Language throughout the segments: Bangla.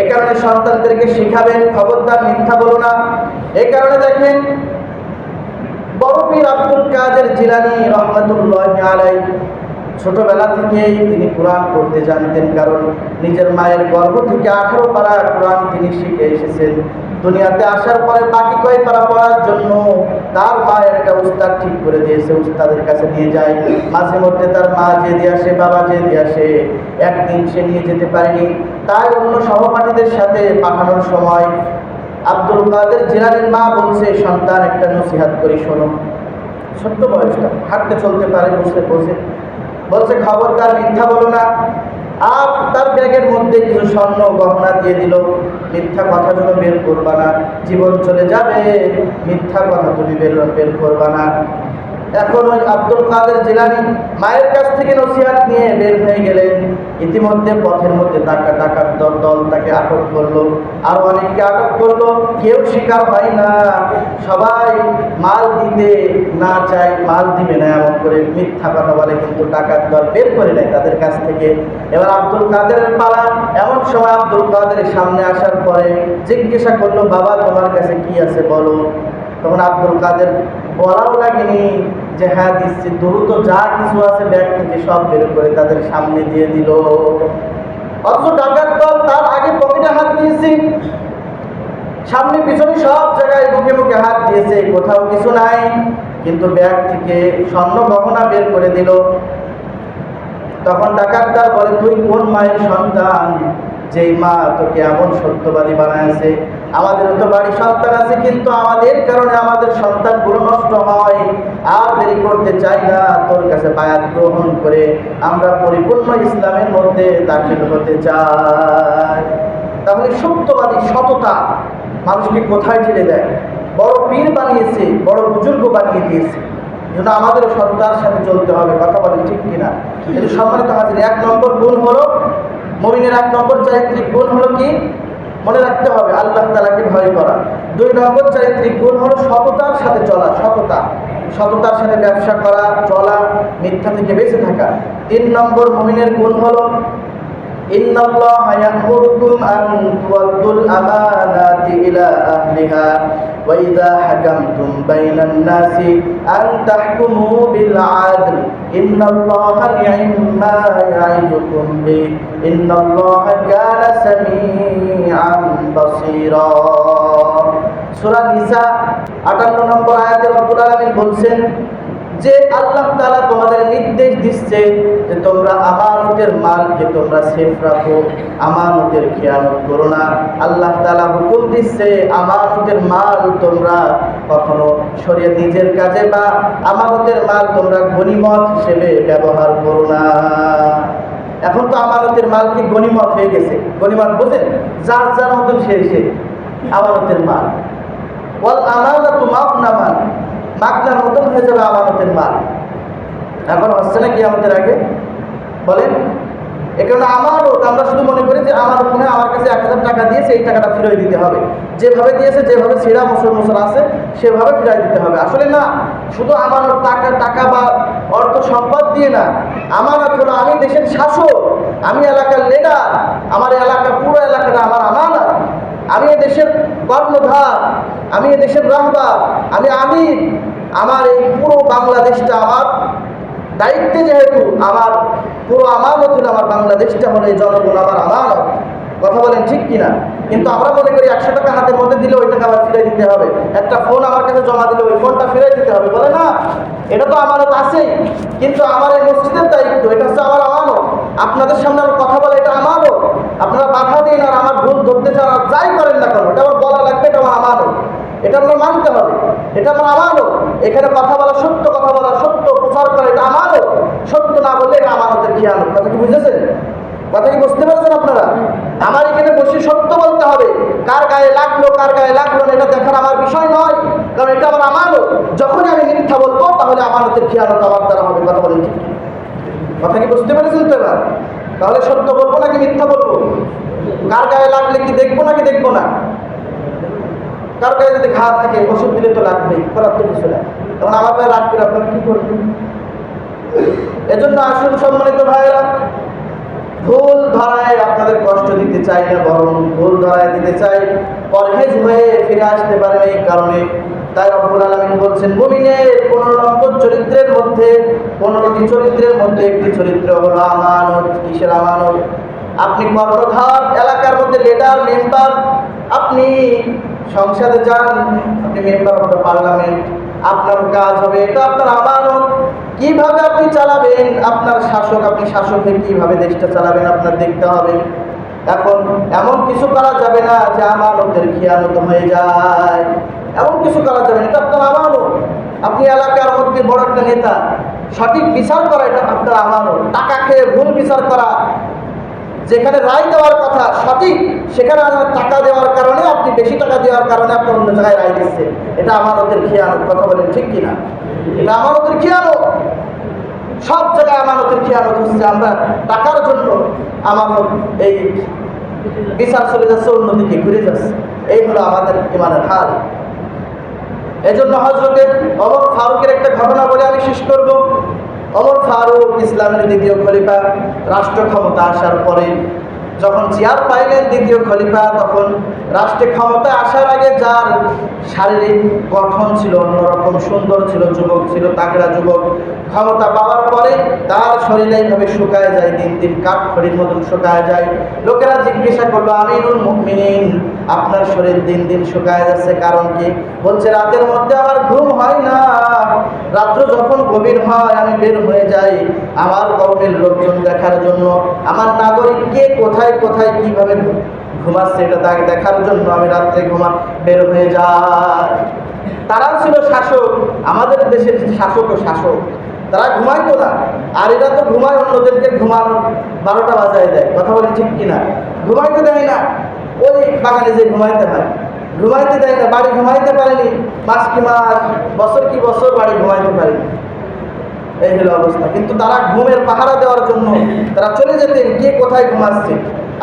এ কারণে সন্তানদেরকে শিখাবেন, খবরদার মিথ্যা বলো না। এই কারণে দেখেন, বড় পীর আব্দুল কাদের জিলানি রহমতুল্লাহ আলাই ছোটবেলা থেকেই তিনি কোরআন পড়তে জানতেন, কারণ নিজের মায়ের গর্ভ থেকে আঠারো পারা কোরআন তিনি শিখে এসেছেন। দুনিয়াতে আসার পরে বাকি কয়েক পারা পড়ার জন্য তার মা একটা উস্তাদ ঠিক করে দিয়েছে, উস্তাদের কাছে নিয়ে যায়। মাঝে মধ্যে তার মা যে দিয়ে আসে, বাবা যে দিয়ে আসে, একদিন সে নিয়ে যেতে পারেনি। তাই অন্য সহপাঠীদের সাথে পাঠানোর সময় আব্দুল কাদের জিলানির মা বলছে, সন্তান, একটা নসিহাত করি, শোনো। ছোট্ট বয়সটা, হাঁটতে চলতে পারে, বসে বসে। বলছে, খবরদার মিথ্যা বলো না। আপ তার ব্যাগের মধ্যে কিছু স্বর্ণ গহনা দিয়ে দিল। মিথ্যা কথা তুমি বের করবা না। জীবন চলে যাবে। মিথ্যা কথা তুমি বের বের করবা না। এখন ওই আব্দুল কাদের জিলানি মায়ের কাছ থেকে নসিহাত নিয়ে বের হয়ে গেলেন। ইতিমধ্যে পথের মধ্যে টাকা টাকার দল তাকে আটক করল। আর অনেককে আটক করল। কেউ স্বীকার হয় না। সবাই মাল দিতে না চায়, মাল দিবে না এমন করে মিথ্যা কথা বলে কিন্তু টাকার দল বের করে নেয় তাদের কাছ থেকে। এবার আব্দুল কাদেরের পালা। এমন সময় আব্দুল কাদের সামনে আসার পরে জিজ্ঞাসা করল, বাবা, তোমার কাছে কি আছে বলো? তখন আব্দুল কাদের বলাও লাগেনি। যে দিচ্ছি দ্রুত যা কিছু আছে ব্যাগ থেকে সব বের করে তাদের সামনে দিয়ে দিল। অথচ ডাকাত দল তার আগে পকেটে হাত দিয়েছি। সামনে পিছনে সব জায়গায় মুখে মুখে হাত দিয়েছে, কোথাও কিছু নাই। কিন্তু ব্যাগ থেকে স্বর্ণ গহনা বের করে দিল। তখন ডাকাতদার বলে, তুই কোন মায়ের সন্তান? যেই মা তোকে এমন সত্যবাদী বানাইছে আমাদেরও তো বাড়ি সন্তান আছে কিন্তু আমাদের কারণে আমাদের সন্তানগুলো নষ্ট হয়। আর দেরি করতে চাই না তোর কাছে বায়াত গ্রহণ করে আমরা পরিপূর্ণ ইসলামের মধ্যে দাখিল হতে চাই। তাহলে সত্যবাদী সততা মানুষকে কোথায় ঠেলে দেয়? বড় পীর বানিয়েছে বড় বুজুর্গ বানিয়ে দিয়েছে। জন্য আমাদের সততার সাথে চলতে হবে কথা বলেন ঠিক কিনা? কিন্তু সম্মানিত হাজির এক নম্বর গুণ হলো মমিনের এক নম্বর চারিত্রিক গুণ হলো কি মনে রাখতে হবে আল্লাহ তালাকে ভয় করা দুই নম্বর চারিত্রিক গুণ হলো সততার সাথে চলা সততা সততার সাথে ব্যবসা করা চলা মিথ্যা থেকে বেঁচে থাকা তিন নম্বর মমিনের গুণ হলো إن الله يأمركم أن تودوا الأمانات إلى أهلها وإذا حكمتم بين الناس أن تحكموا بالعدل إن الله نعم ما يعظكم به إن الله كان سميعا بصيرا সূরা নিসা 58 নম্বর আয়াতে রব্বুল আলামিন বলছেন যে আল্লাহ তাআলা তোমাদের নির্দেশ দিচ্ছে যে তোমরা আমানতের মালকে তোমরা সেফ রাখো, আমানতের খেয়ানত করো না। আল্লাহ তালা হুকুম দিচ্ছে, আমানতের মাল তোমরা কখনো সরিয়ে নিজের কাজে বা আমানতের মাল তোমরা গনিমত হিসেবে ব্যবহার করো না। এখন তো আমানতের মাল কি গনিমত হয়ে গেছে? গনিমত বোঝেন? যার যার মতন সে সে আমানতের মাল। ওয়াল আমানাতু মাগনামান মাগনার মতন হয়ে যাবে আমানতের মাল। এখন হচ্ছে না কি আমাদের আগে। বলেন এখানে আমানত আমরা শুধু মনে করি যে আমার ফোনে আমার কাছে এক হাজার টাকা দিয়েছে এই টাকাটা ফিরিয়ে দিতে হবে। যেভাবে দিয়েছে, যেভাবে ছিঁড়া মুসল মুসল আছে, সেভাবে ফিরিয়ে দিতে হবে। আসলে না, শুধু আমানত টাকা টাকা বা অর্থ সম্পদ দিয়ে না আমানত হলো আমি দেশের শাসক, আমি এলাকার লিডার আমার এলাকা, পুরো এলাকাটা আমার আমানত। আমি দেশের কর্ণধার, আমি দেশের রাহবার আমি আমির। আমার এই পুরো বাংলাদেশটা আমার দায়িত্বে যেহেতু, আমার পুরো আমানত আমার বাংলাদেশটা হলো এই জনগণ আমার আমানত। কথা বলেন ঠিক কিনা? কিন্তু আমরা মনে করি একশো টাকা হাতের মধ্যে দিলে ওই টাকা আবার ফিরে দিতে হবে। একটা ফোন আমার কাছে জমা দিলে ওই ফোনটা ফিরে দিতে হবে। বলে না, এটা তো আমানত আছেই। কিন্তু আমার এই মসজিদের দায়িত্ব, এটা হচ্ছে আমার আমানত। আপনাদের সামনে আমার কথা বলে, এটা আমানত আপনারা বাধা দিন আর আমার ভুল ধরতে চান আর যাই করেন না কেন, এটা আমার বলা লাগবে, এটা আমার আমানত এটা আমরা মানতে হবে, এটা আমার আমানত এখানে কথা বলা সত্য, কথা বলা সত্য, প্রচার করা এটা আমানত সত্য না বললে এটা আমানতের খেয়ানত কথা কি বুঝেছেন? কথা কি বুঝতে পারছেন আপনারা? আমার এখানে বসে সত্য বলতে হবে, কার গায়ে লাগল, কার গায়ে লাগল না, এটা দেখার আমার বিষয় নয়, কারণ এটা আমার আমানত যখনই আমি মিথ্যা বলব, তাহলে আমানতের খেয়ানত আমার দ্বারা হবে, কথা বলেন ঠিক? কথা কি বুঝতে পেরেছেন তো এবার? তাহলে সত্য বলব নাকি মিথ্যা বলব? কার গায়ে লাগলে কি দেখব নাকি দেখব না? কার গায়ে যদি ঘা থাকে, ওষুধ দিলে তো লাগবেই খারাপ তো কিছু না। তখন আমার গায়ে লাগবে আপনারা কি করবেন? এজন্য আসুন সম্মানিত ভাইয়েরা, ভুল ধরায় আপনাদের কষ্ট দিতে চাই না, বরং ভুল ধরায় দিতে চাই। পরহেজ হয়ে ফিরে আসতে পারেন এই কারণে। তাই রব্বুল আলামিন বলছেন, মুমিনের পনেরো নম্বর চরিত্রের মধ্যে, পনেরোটি চরিত্রের মধ্যে একটি চরিত্র হলো আমানত, কিসের আমানত? আপনি কর্ণধার, এলাকার মধ্যে লিডার মেম্বার আপনি সংসদে যান, আপনি মেম্বার দ্য পার্লামেন্ট আপনার কাজ হবে এটা আপনার আমানত। কীভাবে আপনি চালাবেন? আপনার শাসক, আপনি শাসক হয়ে কীভাবে দেশটা চালাবেন? আপনার দেখতে হবে। এখন এমন কিছু করা যাবে না যে আমানতের খেয়ানত হয়ে যায়। এমন কিছু করা যাবে এটা আপনার আমানত। আপনি এলাকার মধ্যে বড় একটা নেতা, সঠিক বিচার করা এটা আপনার আমানত। টাকা খেয়ে ভুল বিচার করা, যেখানে রায় দেওয়ার কথা সঠিক, সেখানে আমার টাকা দেওয়ার কারণে আপনি বেশি টাকা দেওয়ার কারণে আপনার অন্য জায়গায় রায় দিচ্ছে এটা আমানতের খেয়াল কথা বলেন ঠিক কিনা? এটা আমানতের খেয়ানত। সব জায়গায় আমানতের খেয়ানত হচ্ছে, আমরা টাকার জন্য আমানত এই বিচার চলে যাচ্ছে, অন্যদিকে ঘুরে যাচ্ছে। এই হলো আমাদের ইমানের হাল। এজন্য হজরতের অমর ফারুকের একটা ঘটনা বলে আমি শেষ করব। অমর ফারুক ইসলামের দ্বিতীয় খলিফা রাষ্ট্র ক্ষমতা আসার পরে যখন চেয়ার পাইলেন দ্বিতীয় খলিফা, তখন রাষ্ট্রে ক্ষমতা আসার আগে যার শারীরিক গঠন ছিল অন্যরকম, সুন্দর ছিল, যুবক ছিল, তাগড়া যুবক, ক্ষমতা পাওয়ার পরে তার শরীরে এইভাবে শুকায় যায়, দিন দিন কাঠ খড়ির মতন শুকায় যায়। লোকেরা জিজ্ঞাসা করল, আমিরুল মুমিনিন, আপনার শরীর দিন দিন শুকায় যাচ্ছে, কারণ কি? বলছে, রাতের মধ্যে আমার ঘুম হয় না, রাত্র যখন গভীর হয়, আমি বের হয়ে যাই আমার কর্মের লোকজন দেখার জন্য। আমার নাগরিক কে কোথায় কোথায় কোথায়, কীভাবে ঘুমাচ্ছে এটা তাকে দেখার জন্য আমি রাত্রে ঘুমা বের হয়ে যাই। তারাও ছিল শাসক, আমাদের দেশের শাসক ও শাসক। তারা ঘুমাইতো না। আর এরা তো ঘুমায়, অন্যদেরকে ঘুমানো বারোটা বাজায় দেয়। কথা বলি ঠিক কিনা? ঘুমাইতে দেয় না। ওই বাগানে যে ঘুমাইতে হয়। ঘুমাইতে দেয় না। বাড়ি ঘুমাইতে পারেনি। মাস কি মাস, বছর কি বছর বাড়ি ঘুমাইতে পারেনি। এই হলো অবস্থা। কিন্তু তারা ঘুমের পাহারা দেওয়ার জন্য তারা কোথায় ঘুমাচ্ছে?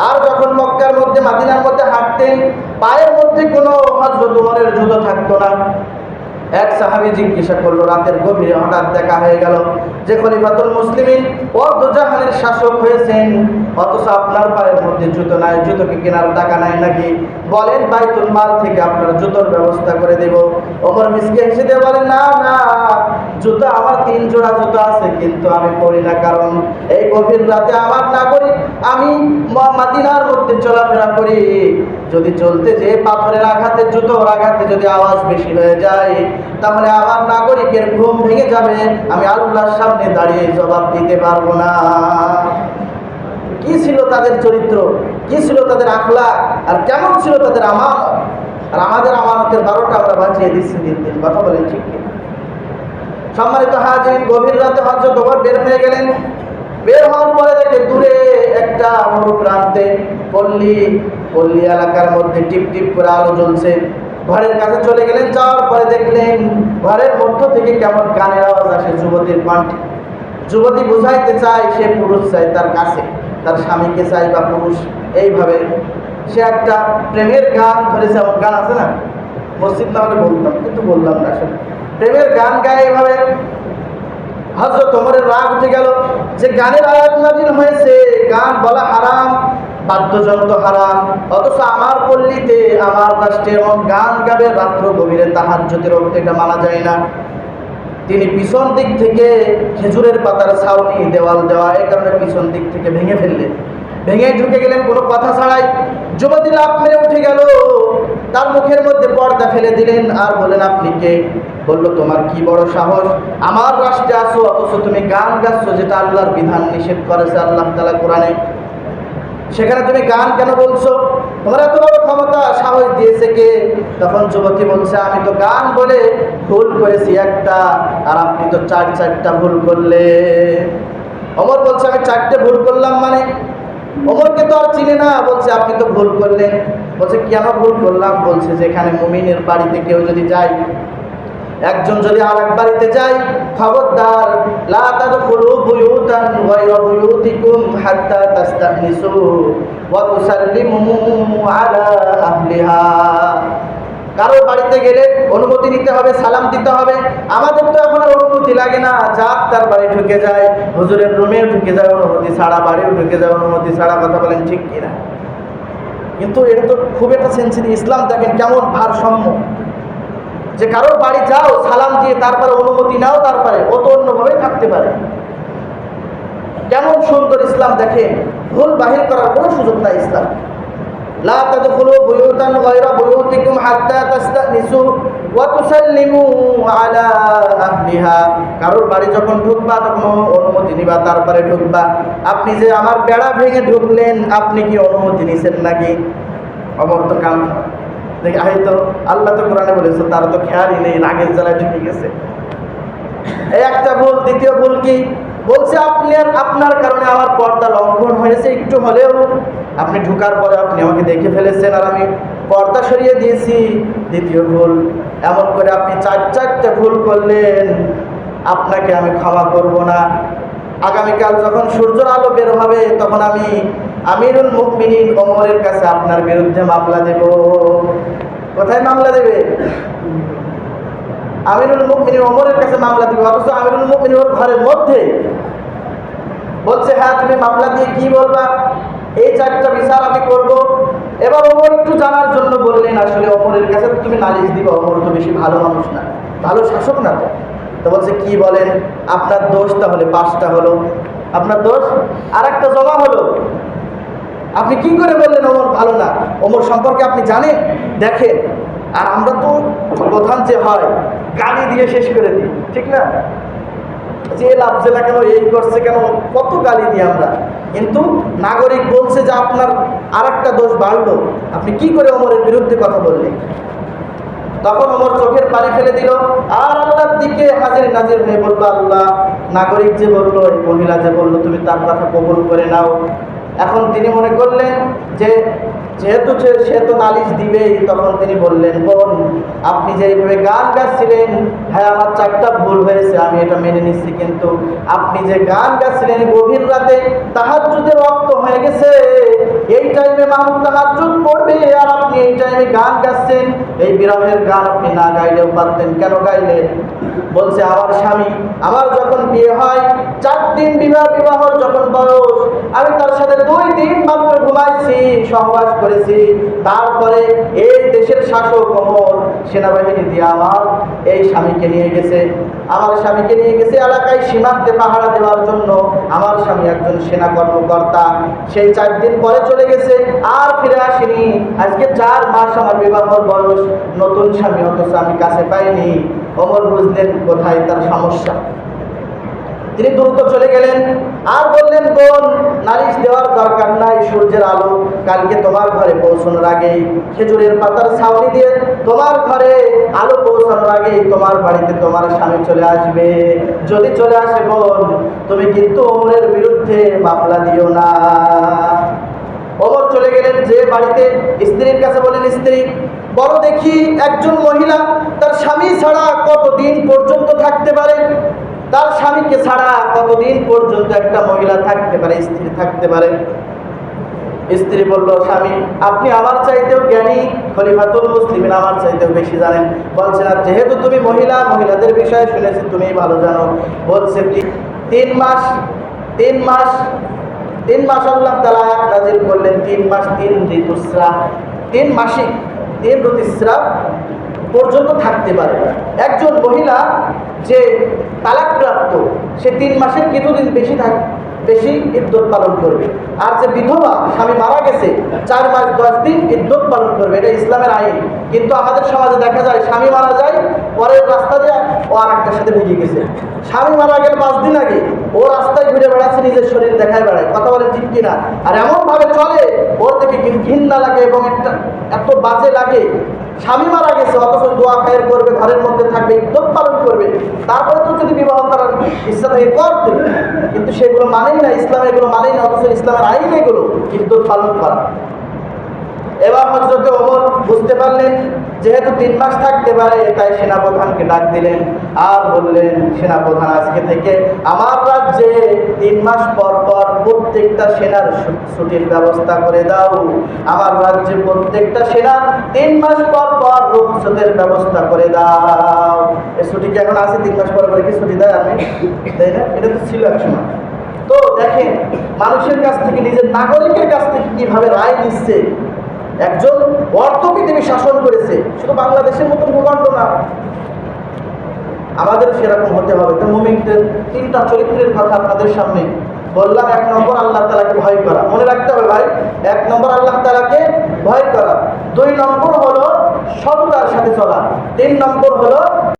আর যখন মক্কার মধ্যে, মাদিনার মধ্যে হাঁটতেন, পায়ের মধ্যে কোনো হজরত উমরের জুতো থাকতো না। এক সাহাবি জিজ্ঞাসা করল, রাতের গভীরে হঠাৎ দেখা হয়ে গেল যে খলিফাতুল মুসলিমিন ও দুজাহানের শাসক হয়েছেন। অথচ আপনার পায়ের মধ্যে জুতো নাই, জুতোকে কেনার টাকা নাই নাকি? বলেন, বাইতুল মাল থেকে আপনার জুতোর ব্যবস্থা করে দেব। ওমর মিসকে হেসে দিয়ে বলেন, না না, জুতো আমার তিন জোড়া জুতো আছে, কিন্তু আমি পরি না। কারণ গভীর রাতে আমার নাগরিক আমি মাদিনার মধ্যে চলাফেরা করি। যদি চলতে যে পাথরের আঘাতে, জুতোর আঘাতে যদি আওয়াজ বেশি হয়ে যায়, তাহলে আমার নাগরিকের ঘুম ভেঙে যাবে? আমি আল্লাহর সামনে দাঁড়িয়ে জবাব দিতে পারব না। কি ছিল তাদের চরিত্র? কি ছিল তাদের আখলা আর কেমন ছিল তাদের আমানত? আর আমাদের আমানতের বারোটা আমরা বাঁচিয়ে দিচ্ছি দিন দিন। কথা বলেন ঠিক? সম্মানিত হাজির, গভীর রাতে হজরত ওমর বের হয়ে গেলেন। বের হওয়ার পরে দেখে দূরে একটা মরু প্রান্তে পল্লী পল্লী এলাকার মধ্যে টিপ টিপ করে আলো জ্বলছে। ঘরের কাছে চলে গেলেন, যাওয়ার পরে দেখলেন ঘরের মধ্য থেকে কেমন গানের আওয়াজ আসে যুবতীর কণ্ঠে। যুবতী বুঝাইতে চায়, সে পুরুষ চাই তার কাছে, তার স্বামীকে চাই বা পুরুষ। এইভাবে সে একটা প্রেমের গান ধরেছে, এমন গান আছে না? মসজিদ না হলে বলতাম, কিন্তু বললাম না আসলে। প্রেমের গান গায় এইভাবে। হজরত ওমরের রাগ উঠে গেল যে গানের আয়াত নাজিল হয়েছে, গান বলা হারাম, বাদ্যযন্ত্র হারাম, অথচ আমার পল্লীতে, আমার রাষ্ট্রে এমন গান গাবে রাত্র গভীরে তাহার জ্যোতির এটা মানা যায় না। তিনি পিছন দিক থেকে খেজুরের পাতার ছাউনি, দেওয়াল দেওয়া এই কারণে পিছন দিক থেকে ভেঙে ফেললেন। ভেঙে ঢুকে গেলেন কোনো কথা ছাড়াই। যুবতী লাভ মেরে উঠে গেল। তার মুখের মধ্যে পর্দা ফেলে দিলেন আর বলেন আপনি কে? বলল, তোমার কি বড় সাহস? আমার রাষ্ট্রে আসো অথচ তুমি গান গাচ্ছ যেটা আল্লাহর বিধান নিষেধ করেছে আল্লাহ তালা কোরআনে। সেখানে তুমি গান কেন বলছো? তোমার এত বড় ক্ষমতা, সাহস দিয়েছে কে? তখন যুবতী বলছে, আমি তো গান বলে ভুল করেছি একটা, আর আপনি তো চার চারটা ভুল করলে। অমর বলছে, আমি চারটে ভুল করলাম মানে? অমরকে তো আর চিনে না, বলছে, আপনি তো ভুল করলেন। বলছে, কেন ভুল করলাম? বলছে যেখানে মুমিনের বাড়িতে কেউ যদি যায়, একজন যদি আর এক বাড়িতে যায়, খবরদার, লা তাদখুলু বুয়ুতান গায়রা বুয়ুতিকুম হাত্তা তাস্তানিসু ওয়া তুসাল্লিমু আলা আহলিহা। কারোর বাড়িতে গেলে অনুমতি নিতে হবে, সালাম দিতে হবে। আমাদের তো এখন অনুমতি লাগে না। যাক, তার বাড়ি ঢুকে যায়, হুজুরের রুমেও ঢুকে যায় অনুমতি ছাড়া, বাড়িও ঢুকে যায় অনুমতি ছাড়া, কথা বলেন ঠিক কিনা? কিন্তু এটা তো খুব একটা সেন্সিটিভ ইসলাম দেখেন কেমন ভারসাম্য। যে কারোর বাড়ি যাও, সালাম দিয়ে তারপরে অনুমতি নাও, তারপরে ও তো অন্যভাবে থাকতে পারে। কেমন সুন্দর ইসলাম দেখে ভুল বাহির করার কোনো সুযোগ নাই ইসলাম। তাদখুলু বুয়ুতান গায়রা বুয়ুতিকুম হাত্তা তাস্তানিসু ওয়া তুসাল্লিমু আলা আহলিহা। কারোর বাড়ি যখন ঢুকবা, তখন অনুমতি নিবা, তারপরে ঢুকবা। আপনি যে আমার বেড়া ভেঙে ঢুকলেন, আপনি কি অনুমতি নিছেন নাকি? অমর তো কাম দেখি হয়তো আল্লাহ তো কোরআনে বলেছে, তার তো খেয়ালই নেই, রাগের জ্বালায় ঢুকে গেছে। এই একটা ভুল, দ্বিতীয় ভুল কি? বলছে আপনার আপনার কারণে আমার পর্দা লঙ্ঘন হয়েছে, একটু হলেও আপনি ঢুকার পরে আপনি আমাকে দেখে ফেলেছেন আর আমি পর্দা সরিয়ে দিয়েছি। দ্বিতীয় ভুল, এমন করে আপনি চার চারটে ভুল করলেন, আপনাকে আমি ক্ষমা করব না। আগামীকাল যখন সূর্যের আলো বের হবে, তখন আমি আমিরুল মুকমিনিন ওমরের কাছে আপনার বিরুদ্ধে মামলা দেব। কোথায় মামলা দেবে? আমিরুল মুকমিনিন ওমরের কাছে মামলা দিবে, অথচ আমিরুল মুকমিনিন ওর ঘরের মধ্যে। বলছে হ্যাঁ তুমি মামলা দিয়ে কি বলবা? এই চারটা বিচার আমি করব। এবার ওমর একটু জানার জন্য বললেন, আসলে অমরের কাছে তুমি নালিশ দিবা, ওমর তো বেশি ভালো মানুষ না। ভালো শাসক না তো? তো বলছে, কি বলেন? আপনার দোষ তাহলে পাঁচটা হলো। আপনার দোষ? আর একটা জমা হলো, আপনি কি করে বললেন ওমর ভালো না? ওমর সম্পর্কে আপনি জানেন? দেখেন, আর আমরা তো প্রধান যে হয়, গালি দিয়ে শেষ করে দিই, ঠিক না? যে লাভছে না কেন এই করছে কেন, কত গালি দিই আমরা। কিন্তু নাগরিক বলছে যে আপনার আর একটা দোষ বাড়লো। আপনি কি করে অমরের বিরুদ্ধে কথা বললেন? তখন অমর চোখের পানি ফেলে দিল। আর আল্লাহর দিকে হাজির নাজির হয়ে বলল, আল্লাহ, নাগরিক যে বলল, এই মহিলা যে বলল, তুমি তার কথা কবল করে নাও। এখন তিনি মনে করলেন যে, যেহেতু সে- তো নালিশ দিবেই, তখন তিনি বললেন, বোন, আপনি যে এইভাবে গান গাচ্ছিলেন হ্যাঁ আমার চারটা ভুল হয়েছে, আমি এটা মেনে নিচ্ছি, কিন্তু আপনি যে গান গাচ্ছিলেন গভীর রাতে তাহাজ্জুদের রক্ত হয়ে গেছে। এই টাইমে মানুষ তাহাজ্জুদ পড়বে, আর আপনি এই টাইমে গান গাচ্ছেন, এই বিরহের গান আপনি না গাইলেও পারতেন, কেন গাইলেন? বলছে আমার স্বামী, আমার যখন বিয়ে হয়, চার দিন বিবাহ বিবাহর যখন বয়স, আমি তার সাথে দুই দিন মাত্র ঘুমাইছি, সহবাস করেছি। তারপরে এই দেশের শাসক অমর সেনাবাহিনী দিয়ে আমার এই স্বামীকে নিয়ে গেছে। আমার স্বামীকে নিয়ে গেছে এলাকায় সীমান্তে পাহারা দেওয়ার জন্য। আমার স্বামী একজন সেনা কর্মকর্তা। সেই চার দিন পরে চলে গেছে, আর ফিরে আসেনি। আজকে চার মাস আমার বিবাহর বয়স। নতুন স্বামী, অথচ আমি কাছে পাইনি। অমর বুঝলেন কোথায় তার সমস্যা। তিনি দ্রুত চলে গেলেন, আর বললেন, বোন, নালিশ দেওয়ার দরকার নাই, সূর্যের আলো কালকে তোমার ঘরে পৌঁছানোর আগেই। খেজুরের পাতার ছাউনি দিয়ে তোমার ঘরে আলো পৌঁছানোর আগেই তোমার বাড়িতে তোমার স্বামী চলে আসবে। যদি চলে আসে, বোন, তুমি কিন্তু ওমরের বিরুদ্ধে মামলা দিও না। ওমর চলে গেলেন যে বাড়িতে, স্ত্রীর কাছে বলেন স্ত্রী বড় দেখি একজন মহিলা, তার স্বামী ছাড়া কতদিন পর্যন্ত থাকতে পারে? তার স্বামীকে ছাড়া কতদিন পর্যন্ত একটা মহিলা থাকতে পারে, স্ত্রী থাকতে পারে? স্ত্রী বলল, স্বামী, আপনি আমার চাইতেও জ্ঞানী, খলিফাতুল মুসলিমিন আমার চাইতেও বেশি জানেন। বলছে না যেহেতু তুমি মহিলা, মহিলাদের বিষয়ে শুনেছি তুমি ভালো জানো। বলছে, কি? তিন মাস তিন মাস তিন মাস আল্লাহ তালা নাজির করলেন, তিন মাস তিন ঋতুস্রা তিন মাসিক তিন ঋতুস্রাব পর্যন্ত থাকতে পারে। একজন মহিলা যে তালাকপ্রাপ্ত, সে তিন মাসের কিছুদিন বেশি থাক, বেশি ইদ্যত পালন করবে। আর যে বিধবা, স্বামী মারা গেছে, চার মাস দশ দিন ইদ্যত পালন করবে। এটা ইসলামের আইন। কিন্তু আমাদের সমাজে দেখা যায়, স্বামী মারা যায় পরের রাস্তা দিয়ে ও আর একটার সাথে ভেঙে গেছে। স্বামী মারা গেলে পাঁচ দিন আগে। ও রাস্তায় ঘুরে বেড়াচ্ছে, নিজের শরীর দেখায় বেড়ায়। কথা বলে ঠিক কিনা? আর এমন ভাবে চলে, ওর থেকে ঘৃণা লাগে এবং একটা এত বাজে লাগে। স্বামী মারা গেছে, অথচ দোয়া খায়ের করবে, ঘরের মধ্যে থাকবে ইদ্যত পালন করবে। তারপরে তো যদি বিবাহ করার ইচ্ছা থাকে, করতে। কিন্তু সেগুলো মানেই না, ইসলাম এগুলো মানেই না, অথচ ইসলামের আইন এগুলো ইদ্যত পালন করা। এবার হজরতে ওমর বুঝতে পারলেন, যেহেতু তিন মাস থাকতে পারে, তাই সেনাপ্রধানকে ডাক দিলেন আর বললেন, সেনাপ্রধান, আজকে থেকে আমার রাজ্যে তিন মাস পর পর প্রত্যেকটা সেনার ছুটির ব্যবস্থা করে দাও। আমার রাজ্যে প্রত্যেকটা সেনার তিন মাস পর পর রুখসতের ব্যবস্থা করে দাও। এই ছুটি কি এখন আছে? তিন মাস পর পরে কি ছুটি দেয় আমি তাই না? এটা তো ছিল এক সময়। তো দেখেন, মানুষের কাছ থেকে, নিজের নাগরিকের কাছ থেকে কীভাবে রায় নিচ্ছে একজন অর্থ পৃথিবী শাসন করেছে, শুধু বাংলাদেশের মতন ভূখণ্ড না, আমাদের সেরকম হতে হবে। তো মুমিনদের তিনটা চরিত্রের কথা আপনাদের সামনে বললাম, এক নম্বর আল্লাহ তালাকে ভয় করা। মনে রাখতে হবে ভাই, এক নম্বর আল্লাহ তালাকে ভয় করা। দুই নম্বর হলো সততার সাথে চলা। তিন নম্বর হলো